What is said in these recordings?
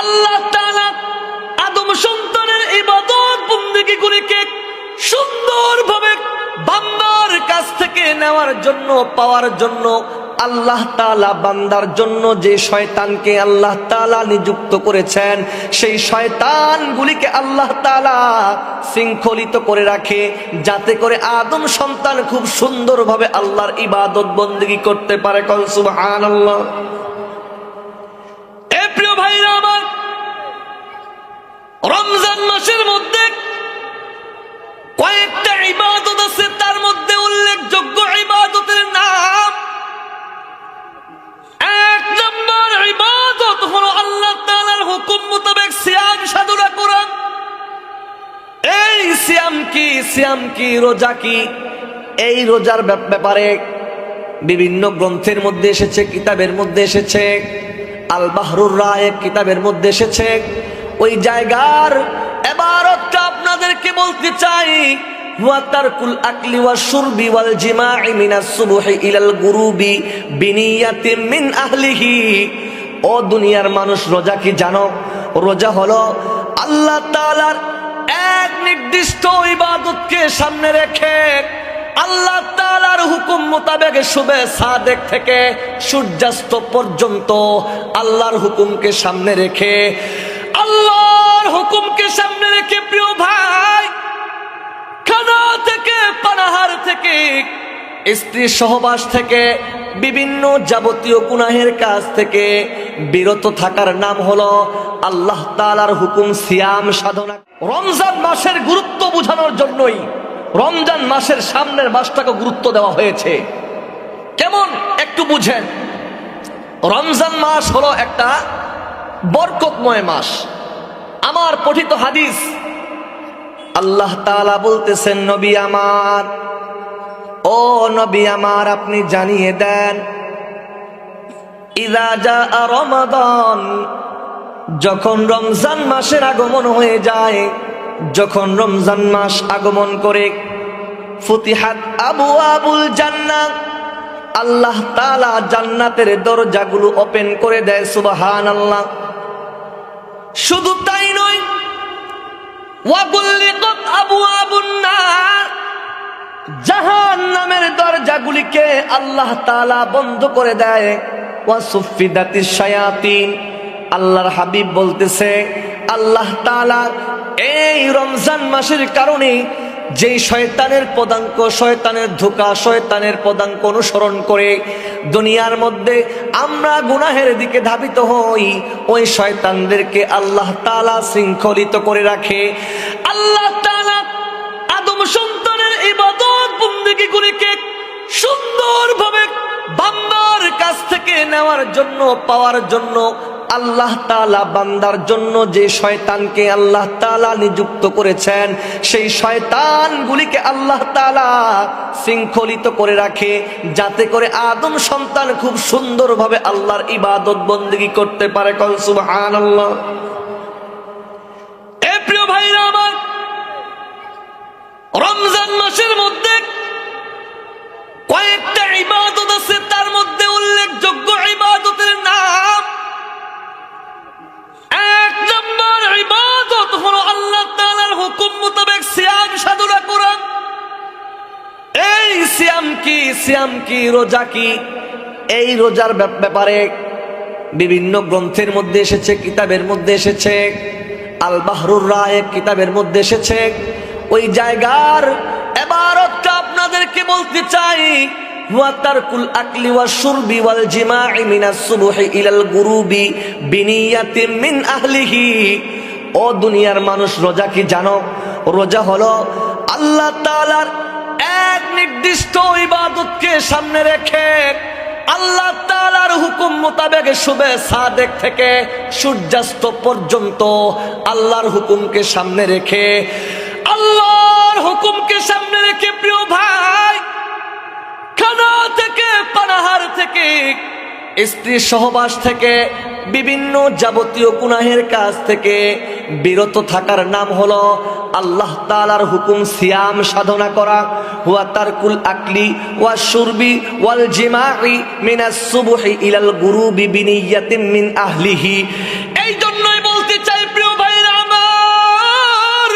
আল্লাহ আদম সন্তানের ইবাদত বন্দেগী গুলিকে সুন্দরভাবে বান্দার কাছ থেকে নেওয়ার জন্য, পাওয়ার জন্য, আল্লাহ তালা বান্দার জন্য যে শয়তানকে আল্লাহ তাআলা নিযুক্ত করেছেন, সেই শয়তানগুলিকে আল্লাহ তাআলা শৃঙ্খলিত করে রাখে, যাতে করে আদম সন্তান খুব সুন্দরভাবে আল্লাহর ইবাদত বন্দেগী করতে পারে। কল সুবহানাল্লাহ এ প্রিয় ভাইরা আমার রমজান মাসের মধ্যে কয়েকটা ইবাদত আছে, তার মধ্যে উল্লেখযোগ্য ইবাদতের নাম। এক নম্বর ইবাদত হলো আল্লাহ তাআলার হুকুম মোতাবেক সিয়াম সাধুরা করা। এই সিয়াম কি সিয়াম কি, রোজা কি? এই রোজার ব্যাপ- ব্যাপারে বিভিন্ন গ্রন্থের মধ্যে এসেছে, কিতাবের মধ্যে এসেছে। আল বাহরুর রায় কিতাবের মধ্যে এসেছে। ওই জায়গার এবারতটা আপনাদেরকে বলতে চাই আকলি ওয়া ওয়াল মিন মানুষ, রোজা কি রোজা হলো আল্লাহ এক নির্দিষ্ট ইবাদতকে সামনে রেখে আল্লাহ তাআলার হুকুম মোতাবেক শুবে সাদেক থেকে সূর্যাস্ত পর্যন্ত আল্লাহর হুকুমকে সামনে রেখে আল্লাহর হুকুমকে সামনে রেখে প্রিয় ভাই, খানা থেকে, পানাহার থেকে, স্ত্রী সহবাস থেকে, বিভিন্ন যাবতীয় গুনাহের কাজ থেকে বিরত থাকার নাম হলো আল্লাহ তাআলার হুকুম সিয়াম সাধনা। রমজান মাসের গুরুত্ব বোঝানোর জন্যই রমজান মাসের সামনের মাসটাকে গুরুত্ব দেওয়া হয়েছে। কেমন? একটু বুঝেন। রমজান মাস হলো একটা বরকতময় মাস। আমার পঠিত হাদিস, আল্লাহ তালা বলতেছেন, নবী আমার, ও নবী আমার, আপনি জানিয়ে দেন রমাদান, যখন রমজান মাসের আগমন হয়ে যায়, যখন রমজান মাস আগমন করে, ফুতিহাত আবু আবুল জান্নাত আল্লাহ তালা জান্নাতের দরজাগুলো ওপেন করে দেয়, সুবহানাল্লাহ। শুধু তাই নয় জাহান নামের দরজাগুলিকে আল্লাহ তালা বন্ধ করে দেয়। ওয়া সুফিদাতিস শায়াতিন, আল্লাহর হাবিব বলতেছে, আল্লাহ তাআলা এই রমজান মাসের কারণে যেই শয়তানের পদাঙ্ক, শয়তানের ধোকা, শয়তানের পদাঙ্ক অনুসরণ করে দুনিয়ার মধ্যে আমরা গুনাহের দিকে ধাবিত হই, ওই শয়তানদেরকে আল্লাহ তালা শৃঙ্খলিত করে রাখে। আল্লাহ তাআলা আদম সন্তানের ইবাদত বন্দেগী গুলিকে সুন্দরভাবে বান্দার কাছ থেকে নেওয়ার জন্য, পাওয়ার জন্য আল্লাহ তাআলা বান্দার জন্য যে শয়তানকে আল্লাহ তালা নিযুক্ত করেছেন, সেই শয়তানগুলিকে আল্লাহ তাআলা শৃঙ্খলিত করে রাখে, যাতে করে আদম সন্তান খুব সুন্দরভাবে আল্লাহর ইবাদত বন্দেগী করতে পারে। ভাইরা আমার, রমজান মাসের মধ্যে কয়েকটা ইবাদত আছে, তার মধ্যে উল্লেখযোগ্য ইবাদতের নাম সিয়াম কি, রোজা কি? এই রোজার ব্যাপ- ব্যাপারে বিভিন্ন গ্রন্থের মধ্যে এসেছে, কিতাবের মধ্যে এসেছে আল বাহরুর রায় কিতাবের মধ্যে এসেছে। ওই জায়গার এবারতটা আপনাদেরকে বলতে চাই আকলি মিন মানুষ, রোজা কি জানো? রোজা হলো আল্লাহ তাআলার এক নির্দিষ্ট ইবাদতকে সামনে রেখে আল্লাহ তালার হুকুম মোতাবেক শুভে সাদেক থেকে সূর্যাস্ত পর্যন্ত আল্লাহর হুকুমকে সামনে রেখে, আল্লাহর হুকুমকে সামনে রেখে প্রিয় ভাই, খানা থেকে, পানাহার থেকে স্ত্রীর সহবাস থেকে বিভিন্ন যাবতীয় গুনাহের কাজ থেকে বিরত থাকার নাম হল আল্লাহ তালার হুকুম সিয়াম সাধনা করা, হুয়া তারকুল আকলি, ওয়া সুরবি ওয়াল জিমাই মিনাস সুবহি ইলাল গুরু বিনিয়াতিন মিন আহলিহি। এই জন্যই বলতে চাই, প্রিয় ভাইরা আমার,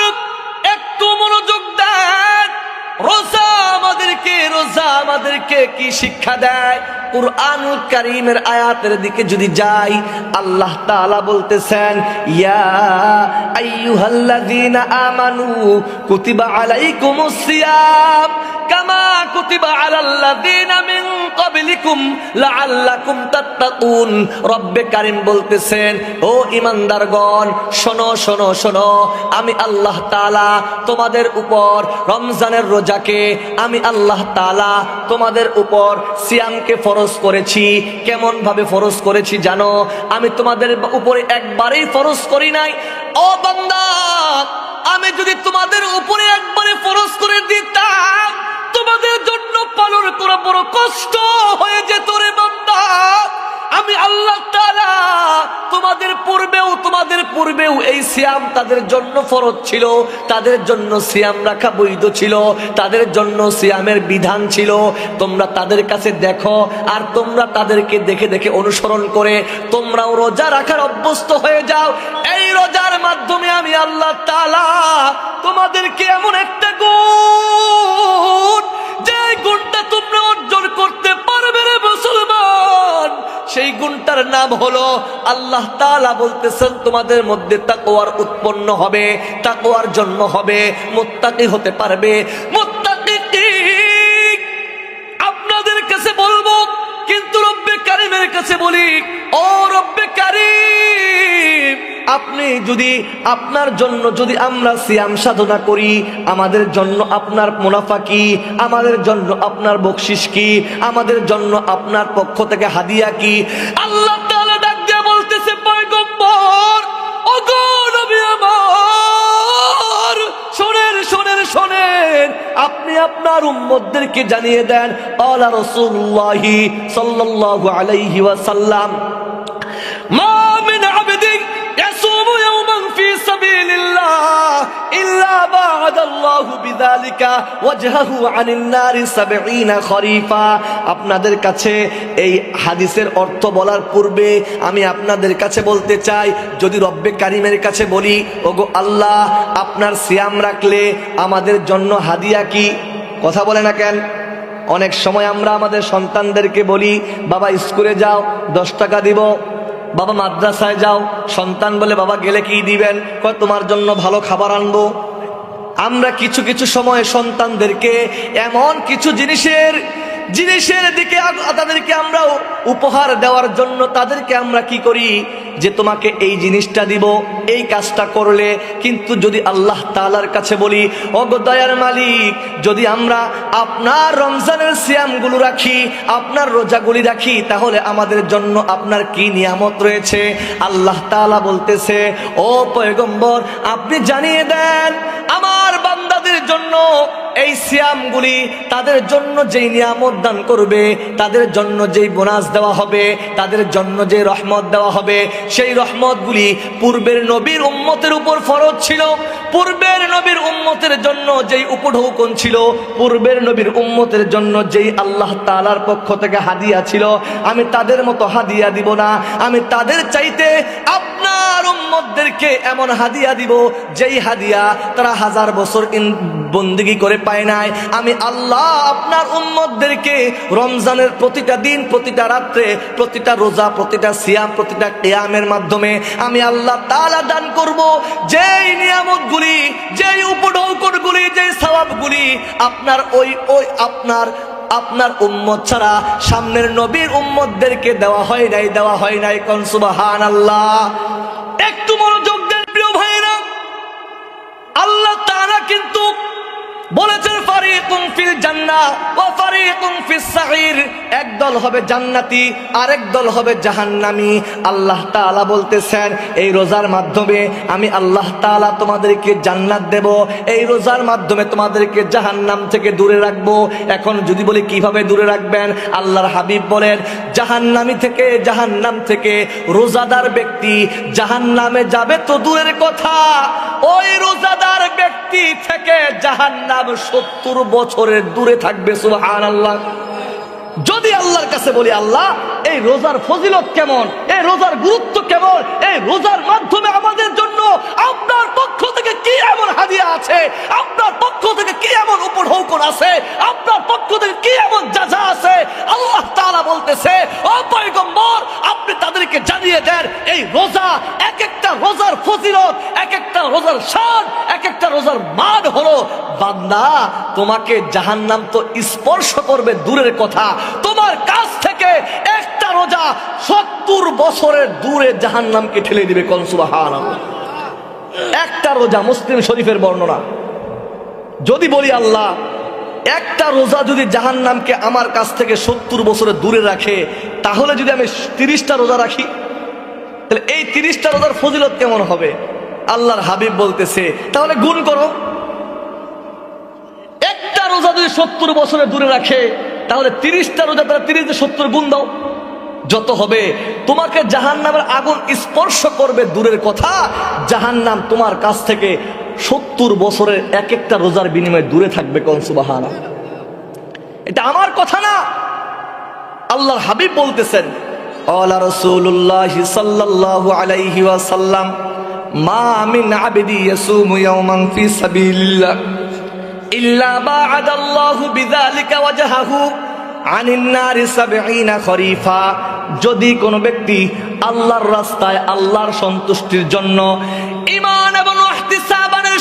একটু মনোযোগ দেন। রোজা আমাদেরকে রোজা আমাদেরকে কি শিক্ষা দেয়? কুরআনুল কারীমের আয়াতের দিকে যদি যাই, আল্লাহ তাআলা বলতেছেন, ইয়া আইয়ুহাল্লাযীনা আমানু, কুতিবা আলাইকুমুস সিয়াম, কামা কুতিবা আলাল্লাযীনা মিন আল্লাহ তাআলা তোমাদের উপর করেছি। কেমন ভাবে ফরজ করেছি জানো? আমি তোমাদের উপরে একবারেই ফরজ করি নাই। ও বান্দা, আমি যদি তোমাদের উপরে একবারে ফরজ করে দিতাম তোমাদের জন্য পালন করা বড় কষ্ট হয়ে যেত রে বান্দা। আমি আল্লাহ তাআলা তোমাদের পূর্বেও তোমাদের পূর্বেও এই সিয়াম তাদের জন্য ফরজ ছিল, তাদের জন্য সিয়াম রাখা বৈধ ছিল, তাদের জন্য সিয়ামের বিধান ছিল। তোমরা তাদের কাছে দেখো আর তোমরা তাদেরকে দেখে দেখে অনুসরণ করে তোমরাও রোজা রাখার অভ্যস্ত হয়ে যাও। এই রোজার মাধ্যমে আমি আল্লাহ তালা তোমাদেরকে এমন একটা গুণ যে গুণটা তোমরা অর্জন করতে পারবে রে মুসলমান সেই গুণটার নাম হলো আল্লাহ তাআলা বলতেছেন, তোমাদের মধ্যে তাকওয়ার উৎপন্ন হবে তাকোয়ার জন্ম হবে, মুত্তাকি হতে পারবে? আপনাদের কাছে বলব, কিন্তু রব্বে কারিমের কাছে বলি, ও রব্বে কারিম আপনি যদি আপনার জন্য যদি আমরা সিয়াম সাধনা করি, আমাদের জন্য আপনার মুনাফা কি? আমাদের জন্য আপনার বকশিস কি? আমাদের জন্য আপনার পক্ষ থেকে হাদিয়া কি? আল্লাহ বলতেছে শোনেন আপনি আপনার উম্মতদেরকে জানিয়ে দেন আলা রাসূলুল্লাহি সাল্লাল্লাহু আলাইহি ওয়াসাল্লাম, মা سبيل الله إلا بعد الله بذلك وجهه عن النار سبعين خريفا আপনাদের কাছে এই হাদিসের অর্থ বলার পূর্বে আমি আপনাদের কাছে বলতে চাই যদি রব্বে কারিমের কাছে বলি ওগো আল্লাহ আপনার সিয়াম রাখলে আমাদের জন্য হাদিয়া কি কথা বলে না কেন অনেক সময় আমরা আমাদের সন্তানদেরকে বলি বাবা স্কুলে যাও দশ টাকা দিব বাবা মাদ্রাসায় যাও, সন্তান বলে বাবা গেলে কি দিবেন? কয়, তোমার জন্য ভালো খাবার আনব। আমরা কিছু কিছু সময় সন্তানদেরকে এমন কিছু জিনিসের জিনিসের দিকে তাদেরকে আমরা উপহার দেওয়ার জন্য তাদেরকে আমরা কি করি? যে তোমাকে এই জিনিসটা দিব, এই কাজটা করলে কিন্তু যদি আল্লাহ তাআলার কাছে বলি অগো দয়ার মালিক, যদি আমরা আপনার রমজানের সিয়ামগুলো রাখি, আপনার রোজাগুলি রাখি, তাহলে আমাদের জন্য আপনার কি নিয়ামত রয়েছে? আল্লাহ তাআলা বলতেছে, ও পয়গম্বর, আপনি জানিয়ে দেন, আমার বান্দাদের জন্য এই সিয়ামগুলি তাদের জন্য যেই নিয়ামত দান করবে, তাদের জন্য যেই বোনাস দেওয়া হবে, তাদের জন্য যে রহমত দেওয়া হবে, সেই রহমতগুলি পূর্বের নবীর উম্মতের উপর ফরজ ছিল। পূর্বের নবীর উম্মতের জন্য যেই উপঢৌকন ছিল, পূর্বের নবীর উম্মতের জন্য যেই আল্লাহ তালার পক্ষ থেকে হাদিয়া ছিল, আমি তাদের মতো হাদিয়া দিব না। আমি তাদের চাইতে আপনার উম্মতদেরকে এমন হাদিয়া দিব, যেই হাদিয়া তারা হাজার বছর বন্দিগি করে পায় নাই। আমি আল্লাহ আপনার উম্মতদেরকে রমজানের প্রতিটা দিন, প্রতিটা রাত্রে, প্রতিটা রোজা, প্রতিটা সিয়াম, প্রতিটা কেয়ামের মাধ্যমে আমি আল্লাহ তাআলা দান করব। যেই নিয়ামতগুলি, যেই উপঢৌকনগুলি, যেই সওয়াবগুলি আপনার ওই ওই আপনার আপনার উম্মত ছাড়া সামনের নবীর উম্মতদেরকে দেওয়া হয় নাই, দেওয়া হয় নাই কোন সুবাহান আল্লাহ একটু ফারিকুম ফিল জান্নাহ ওয়া ফারিকুম ফিস সাঈর একদল হবে জান্নাতি, আরেক দল হবে জাহান্নামী। আল্লাহ তাআলা বলতেছেন, এই রোজার মাধ্যমে আমি আল্লাহ তাআলা তোমাদেরকে জান্নাত দেব। এই রোজার মাধ্যমে তোমাদেরকে জাহান্নাম থেকে দূরে রাখব। এখন যদি বলি, কীভাবে দূরে রাখবেন? আল্লাহর হাবিব বলেন, জাহান্নামী থেকে, জাহান্নাম থেকে রোজাদার ব্যক্তি জাহান্নামে যাবে তো দূরের কথা। ওই রোজাদার ব্যক্তি থেকে জাহান নাম সত্তর বছরের দূরে থাকবে সুহান আল্লাহ যদি আল্লাহর কাছে বলি, আল্লাহ, এই রোজার ফজিলত কেমন? এই রোজার গুরুত্ব কেমন? এই রোজার মাধ্যমে আমাদের জন্য আপনার পক্ষ থেকে কি এমন হাদিয়া আছে? আপনার পক্ষ থেকে কি এমন উপঢৌকন আছে? আপনার পক্ষ থেকে কি এমন যাজা আছে? বলতেছে, ও পয়গম্বর, আপনি তাদেরকে জানিয়ে দেন, এই রোজা এক একটা রোজার ফজিলত এক একটা রোজার শান এক একটা রোজার মান হলো, বান্দা, তোমাকে জাহান্নাম তো স্পর্শ করবে দূরের কথা। তোমার কাছ থেকে একটা রোজা সত্তর বছরের দূরে জাহান্নামকে ঠেলে দিবে কনসুবাহান একটা রোজা মুসলিম শরীফের বর্ণনা। যদি বলি আল্লাহ, একটা রোজা যদি জাহান নামকে আমার কাছ থেকে সত্তর বছরে দূরে রাখে, তাহলে যদি আমি তিরিশটা রোজা রাখি, তাহলে এই তিরিশটা রোজার ফজিলত কেমন হবে? আল্লাহর হাবিব বলতেছে, তাহলে গুণ করো। একটা রোজা যদি সত্তর বছরে দূরে রাখে, তাহলে তিরিশটা রোজা তারা তিরিশ, সত্তর গুণ দাও। যত হবে, তোমাকে জাহান্নামের আগুন স্পর্শ করবে দূরের কথা। জাহান্নাম তোমার কাছ থেকে সত্তর বছরের এক একটা রোজার বিনিময়ে দূরে থাকবে কনসুবাহানা এটা আমার কথা না। আল্লাহর হাবিব বলতেছেন আলা রাসূলুল্লাহি আলাইহি মা খরিফা। যদি কোনো ব্যক্তি আল্লাহর রাস্তায় আল্লাহর সন্তুষ্টির জন্য ইমান এবং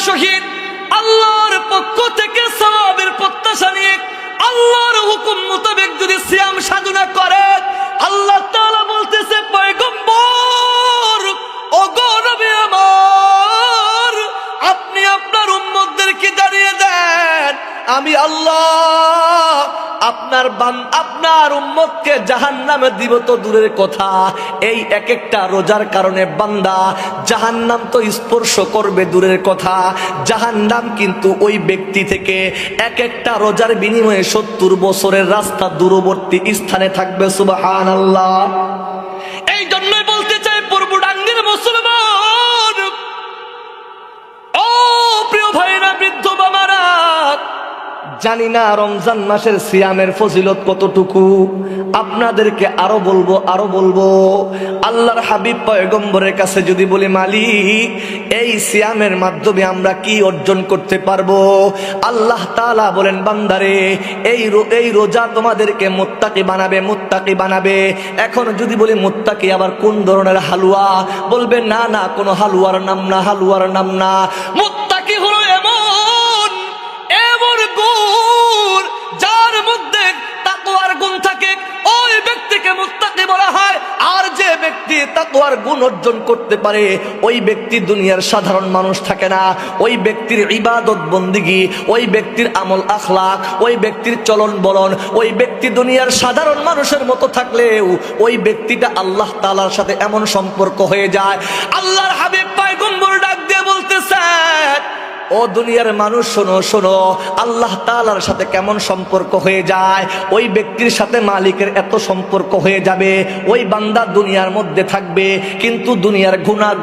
সহিত আল্লাহর পক্ষ থেকে সওয়াবের প্রত্যাশা নিয়ে আল্লাহর হুকুম মোতাবেক যদি সিয়াম সাধনা করেন আল্লাহ তাআলা বলতেছে, পয়গম্বর, ওগো নবী আমার, আপনি আপনার উম্মতদেরকে জানিয়ে দেন আমি আল্লাহ, আপনার বান, আপনার উম্মতকে জাহান্নামে দিব তো দূরের কথা। এই এক একটা রোজার কারণে বান্দা জাহান্নাম তো স্পর্শ করবে দূরের কথা। জাহান্নাম কিন্তু ওই ব্যক্তি থেকে এক একটা রোজার বিনিময়ে সত্তর বছরের রাস্তা দূরবর্তী স্থানে থাকবে সুবাহান আল্লাহ এই জন্যই বলতে চাই পূর্বডাঙ্গের মুসলমান। ও প্রিয় ভাইরা, বৃদ্ধ বাবারা জানি না রমজান মাসের সিয়ামের ফজিলত কতটুকু। আপনাদেরকে আরও বলব আরও বলব। আল্লাহর হাবিব পয়গম্বরের কাছে যদি বলি, মালিক, এই সিয়ামের মাধ্যমে আমরা কি অর্জন করতে পারব? আল্লাহ তালা বলেন, বান্দারে, এই এই রোজা তোমাদেরকে মুত্তাকি বানাবে মুত্তাকি বানাবে। এখন যদি বলি, মুত্তাকি আবার কোন ধরনের হালুয়া? বলবে, না না, কোনো হালুয়ার নাম না, হালুয়ার নাম না। মুত্তাকি হলো এমন অর্জন করতে পারে, ওই ব্যক্তি দুনিয়ার সাধারণ মানুষ থাকে না। ওই ব্যক্তির ইবাদত বন্দিগি, ওই ব্যক্তির আমল আখলাক, ওই ব্যক্তির চলন বলন, ওই ব্যক্তি দুনিয়ার সাধারণ মানুষের মতো থাকলেও ওই ব্যক্তিটা আল্লাহ তালার সাথে এমন সম্পর্ক হয়ে যায়। আল্লাহর হাবিব পায়গম্বর ডাক দিয়ে বলতেছেন ও দুনিয়ার মানুষ, শোনো শোনো, আল্লাহ তাআলার সাথে কেমন সম্পর্ক হয়ে যায়? ওই ব্যক্তির সাথে মালিকের এত সম্পর্ক হয়ে যাবে, ওই বান্দা দুনিয়ার মধ্যে থাকবে, কিন্তু দুনিয়ার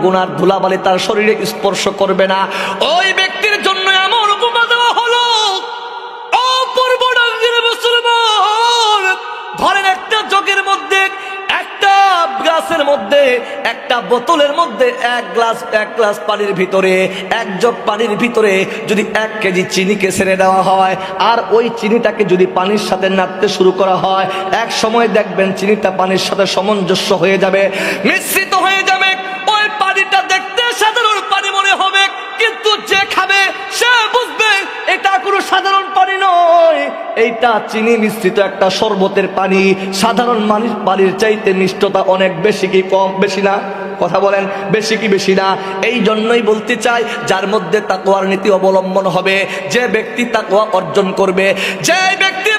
গুনার ধুলাবালি তার শরীরে স্পর্শ করবে না। ওই ব্যক্তির জন্য এমন উপমা দেওয়া হলো ধরেন একটা জগের মধ্যে একটা গ্লাসের মধ্যে, একটা বোতলের মধ্যে এক গ্লাস এক গ্লাস পানির ভিতরে, এক জগ পানির ভিতরে যদি এক কেজি চিনিকে ছেড়ে দেওয়া হয়, আর ওই চিনিটাকে যদি পানির সাথে নাড়তে শুরু করা হয়, এক সময় দেখবেন চিনিটা পানির সাথে সামঞ্জস্য হয়ে যাবে। মিশ্রিত এইটা চিনি মিশ্রিত একটা শরবতের পানি। সাধারণ মানুষ পানির চাইতে মিষ্টতা অনেক বেশি কি কম? বেশি না? কথা বলেন, বেশি কি বেশি না? এই জন্যই বলতে চাই, যার মধ্যে তাকওয়ার নীতি অবলম্বন হবে, যে ব্যক্তি তাকওয়া অর্জন করবে, যে ব্যক্তি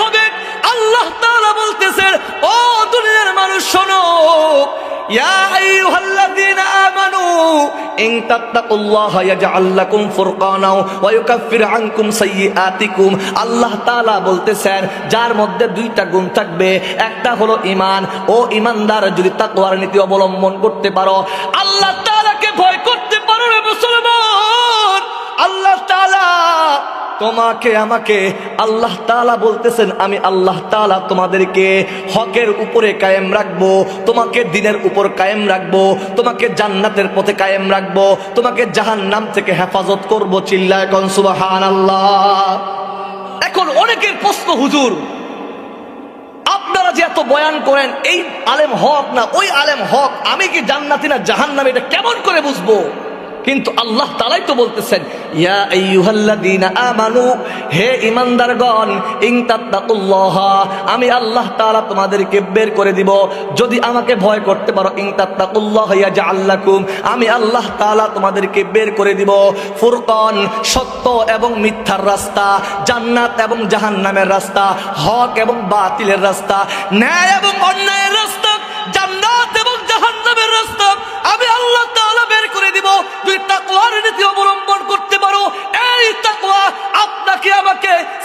হবে, আল্লাহ তাআলা বলতেছেন, ও দুনিয়ার মানুষ, শোনো আল্লাহ তাআলা যার মধ্যে দুইটা থাকবে। একটা হলো ঈমান। ও যদি নীতি অবলম্বন করতে পারো, আল্লাহ তোমাকে, আমাকে আল্লাহ তাআলা বলতেছেন, আমি আল্লাহ তাআলা তোমাদেরকে হকের উপরে কায়েম রাখব, তোমাকে দিনের উপর কায়েম রাখব, তোমাকে জান্নাতের পথে কায়েম রাখব, তোমাকে জাহান্নাম থেকে হেফাজত করব চিল্লায় কন সুবহানাল্লাহ। এখন অনেকের প্রশ্ন, হুজুর, আপনারা যে এত বয়ান করেন, এই আলেম হক না, ওই আলেম হক, আমি কি জান্নাতি না জাহান জাহান্নামে, এটা কেমন করে বুঝব? কিন্তু আল্লাহ তালাই তো বলতেছেন ইয়া হে আমি আল্লাহ তাআলা তোমাদেরকে বের করে দিব। যদি আমাকে ভয় করতে পারো আমি আল্লাহ তাআলা তোমাদেরকে বের করে দিব। ফুরকান, সত্য এবং মিথ্যার রাস্তা, জান্নাত এবং জাহান্নামের রাস্তা, হক এবং বাতিলের রাস্তা, ন্যায় এবং অন্যায়ের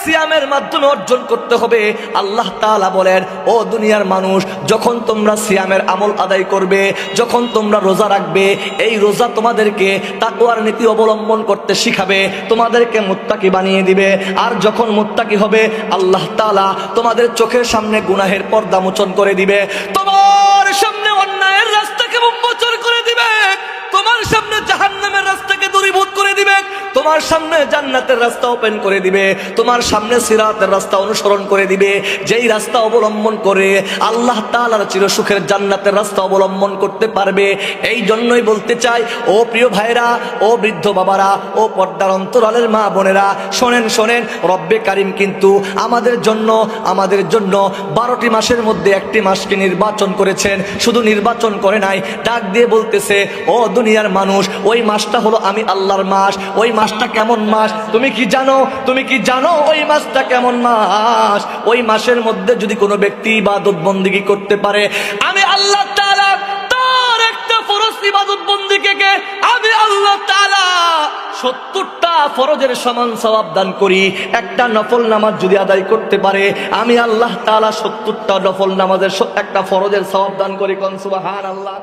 সিয়ামের মাধ্যমে অর্জন করতে হবে। আল্লাহ তাআলা বলেন, ও দুনিয়ার মানুষ, যখন তোমরা সিয়ামের আমল আদায় করবে, যখন তোমরা রোজা রাখবে, এই রোজা তোমাদেরকে তাকওয়ার নীতি অবলম্বন করতে শিখাবে, তোমাদেরকে মুত্তাকি বানিয়ে দিবে। আর যখন মুত্তাকি হবে, আল্লাহ তাআলা তোমাদের চোখের সামনে গুনাহের পর্দা মোচন করে দিবে। তোমার সামনে অন্যায়ের রাস্তাকে উন্মোচন করে দিবে। তোমার সামনে জাহান্নামের রাস্তাকে দূরীভূত করে দিবে। তোমার সামনে জান্নাতের রাস্তা ওপেন করে দিবে। তোমার সামনে সিরাতের রাস্তা অনুসরণ করে দিবে। যেই রাস্তা অবলম্বন করে আল্লাহ তাআলার চির সুখের জান্নাতের রাস্তা অবলম্বন করতে পারবে। এই জন্যই বলতে চাই, ও প্রিয় ভাইরা ও বৃদ্ধ বাবারা, ও পর্দার অন্তরালের মা বোনেরা, শোনেন শোনেন, রব্বে কারিম কিন্তু আমাদের জন্য আমাদের জন্য বারোটি মাসের মধ্যে একটি মাসকে নির্বাচন করেছেন। শুধু নির্বাচন করে নাই, ডাক দিয়ে বলতেছে, ও দুনিয়ার মানুষ, ওই মাসটা হলো আমি আল্লাহর মাস, ওই মাসটা কেমন মাস? তুমি কি জানো? তুমি কি জানো ওই মাসটা কেমন মাস? ওই মাসের মধ্যে যদি কোনো ব্যক্তি ইবাদত বন্দিগি করতে পারে, আমি আল্লাহ আমি আল্লাহ সত্তরটা ফরজের সমান সওয়াব দান করি। একটা নফল নামাজ যদি আদায় করতে পারে, আমি আল্লাহ তাআলা সত্তরটা নফল নামাজের একটা ফরজের সওয়াব দান করি। কোন সুবহানাল্লাহ?